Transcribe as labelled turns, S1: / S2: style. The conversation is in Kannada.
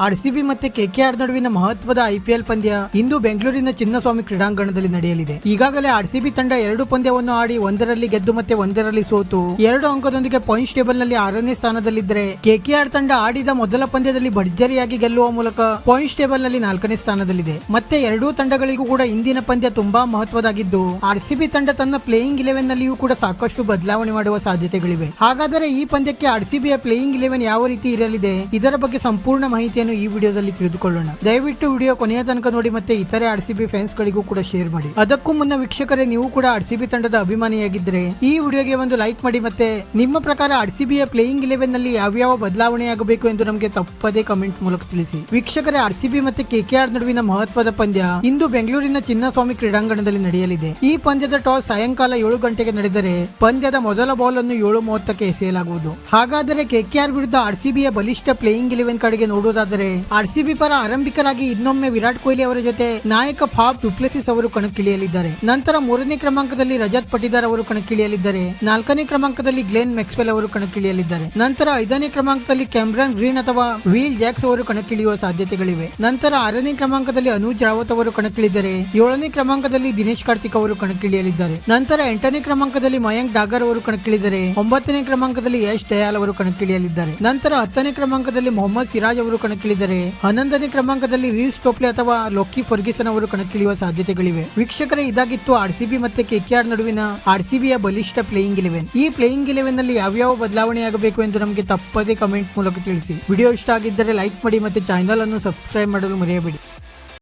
S1: ಆರ್ಸಿಬಿ ಮತ್ತೆ ಕೆಕೆಆರ್ ನಡುವಿನ ಮಹತ್ವದ ಐಪಿಎಲ್ ಪಂದ್ಯ ಇಂದು ಬೆಂಗಳೂರಿನ ಚಿನ್ನಸ್ವಾಮಿ ಕ್ರೀಡಾಂಗಣದಲ್ಲಿ ನಡೆಯಲಿದೆ. ಈಗಾಗಲೇ ಆರ್ಸಿಬಿ ತಂಡ ಎರಡು ಪಂದ್ಯವನ್ನು ಆಡಿ ಒಂದರಲ್ಲಿ ಗೆದ್ದು ಮತ್ತೆ ಒಂದರಲ್ಲಿ ಸೋತು ಎರಡು ಅಂಕದೊಂದಿಗೆ ಪಾಯಿಂಟ್ಸ್ ಟೇಬಲ್ನಲ್ಲಿ ಆರನೇ ಸ್ಥಾನದಲ್ಲಿದ್ದರೆ ಕೆಕೆಆರ್ ತಂಡ ಆಡಿದ ಮೊದಲ ಪಂದ್ಯದಲ್ಲಿ ಭರ್ಜರಿಯಾಗಿ ಗೆಲ್ಲುವ ಮೂಲಕ ಪಾಯಿಂಟ್ಸ್ ಟೇಬಲ್ನಲ್ಲಿ ನಾಲ್ಕನೇ ಸ್ಥಾನದಲ್ಲಿದೆ. ಮತ್ತೆ ಎರಡೂ ತಂಡಗಳಿಗೂ ಕೂಡ ಇಂದಿನ ಪಂದ್ಯ ತುಂಬಾ ಮಹತ್ವದಾಗಿದ್ದು, ಆರ್ಸಿಬಿ ತಂಡ ತನ್ನ ಪ್ಲೇಯಿಂಗ್ ಇಲೆವೆನ್ ನಲ್ಲಿಯೂ ಕೂಡ ಸಾಕಷ್ಟು ಬದಲಾವಣೆ ಮಾಡುವ ಸಾಧ್ಯತೆಗಳಿವೆ. ಹಾಗಾದರೆ ಈ ಪಂದ್ಯಕ್ಕೆ ಆರ್ಸಿಬಿಯ ಪ್ಲೇಯಿಂಗ್ ಇಲೆವೆನ್ ಯಾವ ರೀತಿ ಇರಲಿದೆ? ಇದರ ಬಗ್ಗೆ ಸಂಪೂರ್ಣ ಈ ವಿಡಿಯೋದಲ್ಲಿ ತಿಳಿದುಕೊಳ್ಳೋಣ. ದಯವಿಟ್ಟು ವಿಡಿಯೋ ಕೊನೆಯ ತನಕ ನೋಡಿ ಮತ್ತೆ ಇತರೆ ಆರ್ ಆರ್ಸಿಬಿ ಫ್ಯಾನ್ಸ್ ಗಳಿಗೂ ಕೂಡ ಶೇರ್ ಮಾಡಿ. ಅದಕ್ಕೂ ಮುನ್ನ ವೀಕ್ಷಕರೇ, ನೀವು ಕೂಡ ಆರ್ ಆರ್ಸಿಬಿ ತಂಡದ ಅಭಿಮಾನಿಯಾಗಿದ್ದರೆ ಈ ವಿಡಿಯೋಗೆ ಒಂದು ಲೈಕ್ ಮಾಡಿ ಮತ್ತೆ ನಿಮ್ಮ ಪ್ರಕಾರ ಆರ್ ಆರ್ಸಿಬಿಯ ಪ್ಲೇಯಿಂಗ್ ಇಲೆವೆನ್ನಲ್ಲಿ ಯಾವ್ಯಾವ ಬದಲಾವಣೆಯಾಗಬೇಕು ಎಂದು ನಮಗೆ ತಪ್ಪದೇ ಕಮೆಂಟ್ ಮೂಲಕ ತಿಳಿಸಿ. ವೀಕ್ಷಕರೇ ಆರ್ ಆರ್ಸಿಬಿ ಮತ್ತೆ ಕೆಕೆಆರ್ ನಡುವಿನ ಮಹತ್ವದ ಪಂದ್ಯ ಇಂದು ಬೆಂಗಳೂರಿನ ಚಿನ್ನಸ್ವಾಮಿ ಕ್ರೀಡಾಂಗಣದಲ್ಲಿ ನಡೆಯಲಿದೆ. ಈ ಪಂದ್ಯದ ಟಾಸ್ ಸಾಯಂಕಾಲ ಏಳು ಗಂಟೆಗೆ ನಡೆದರೆ ಪಂದ್ಯದ ಮೊದಲ ಬಾಲ್ ಅನ್ನು ಏಳು ಮೂವತ್ತಕ್ಕೆ ಎಸೆಯಲಾಗುವುದು. ಹಾಗಾದರೆ ಕೆಕೆಆರ್ ವಿರುದ್ಧ ಆರ್ ಆರ್ಸಿಬಿಯ ಬಲಿಷ್ಠ ಪ್ಲೇಯಿಂಗ್ ಇಲೆವೆನ್ ಕಡೆಗೆ ನೋಡುವುದಾದರೆ ಆರ್ಸಿಬಿ ಪರ ಆರಂಭಿಕರಾಗಿ ಇನ್ನೊಮ್ಮೆ ವಿರಾಟ್ ಕೊಹ್ಲಿ ಅವರ ಜೊತೆ ನಾಯಕ ಫಾಬ್ ಡುಪ್ಲೆಸಿಸ್ ಅವರು ಕಣಕ್ಕಿಳಿಯಲಿದ್ದಾರೆ. ನಂತರ ಮೂರನೇ ಕ್ರಮಾಂಕದಲ್ಲಿ ರಜತ್ ಪಟಿದಾರ್ ಅವರು ಕಣಕ್ಕಿಳಿಯಲಿದ್ದಾರೆ. ನಾಲ್ಕನೇ ಕ್ರಮಾಂಕದಲ್ಲಿ ಗ್ಲೆನ್ ಮೆಕ್ಸ್ವೆಲ್ ಅವರು ಕಣಕ್ಕಿಳಿಯಲಿದ್ದಾರೆ. ನಂತರ ಐದನೇ ಕ್ರಮಾಂಕದಲ್ಲಿ ಕ್ಯಾಮ್ರನ್ ಗ್ರೀನ್ ಅಥವಾ ವೀಲ್ ಜಾಕ್ಸ್ ಅವರು ಕಣಕ್ಕಿಳಿಯುವ ಸಾಧ್ಯತೆಗಳಿವೆ. ನಂತರ ಆರನೇ ಕ್ರಮಾಂಕದಲ್ಲಿ ಅನುಜ್ ರಾವತ್ ಅವರು ಕಣಕ್ಕಿಳಿದರೆ, ಏಳನೇ ಕ್ರಮಾಂಕದಲ್ಲಿ ದಿನೇಶ್ ಕಾರ್ತಿಕ್ ಅವರು ಕಣಕ್ಕಿಳಿಯಲಿದ್ದಾರೆ. ನಂತರ ಎಂಟನೇ ಕ್ರಮಾಂಕದಲ್ಲಿ ಮಯಾಂಕ್ ಡಾಗರ್ ಅವರು ಕಣಕ್ಕಿಳಿದರೆ, ಒಂಬತ್ತನೇ ಕ್ರಮಾಂಕದಲ್ಲಿ ಯಶ್ ದಯಾಲ್ ಅವರು ಕಣಕ್ಕಿಳಿಯಲಿದ್ದಾರೆ. ನಂತರ ಹತ್ತನೇ ಕ್ರಮಾಂಕದಲ್ಲಿ ಮೊಹಮ್ಮದ್ ಸಿರಾಜ್ ಅವರು ಕಣಕ್ಕಿಳಿದರೆ ಹನ್ನೊಂದನೇ ಕ್ರಮಾಂಕದಲ್ಲಿ ರೀಸ್ ಟೋಪ್ಲೆ ಅಥವಾ ಲೊಕ್ಕಿ ಫರ್ಗಿಸನ್ ಅವರು ಕಣಕ್ಕಿಳಿಯುವ ಸಾಧ್ಯತೆಗಳಿವೆ. ವೀಕ್ಷಕರೇ, ಇದಾಗಿತ್ತು ಆರ್ಸಿಬಿ ಮತ್ತೆ ಕೆಕೆಆರ್ ನಡುವಿನ ಆರ್ಸಿಬಿಯ ಬಲಿಷ್ಠ ಪ್ಲೇಯಿಂಗ್ ಇಲೆವೆನ್ ಈ ಪ್ಲೇಯಿಂಗ್ ಇಲೆವೆನ್ನಲ್ಲಿ ಯಾವ್ಯಾವ ಬದಲಾವಣೆಯಾಗಬೇಕು ಎಂದು ನಮಗೆ ತಪ್ಪದೇ ಕಮೆಂಟ್ ಮೂಲಕ ತಿಳಿಸಿ. ವಿಡಿಯೋ ಇಷ್ಟ ಆಗಿದ್ದರೆ ಲೈಕ್ ಮಾಡಿ ಮತ್ತೆ ಚಾನೆಲ್ ಅನ್ನು ಸಬ್ಸ್ಕ್ರೈಬ್ ಮಾಡಲು ಮರೆಯಬೇಡಿ.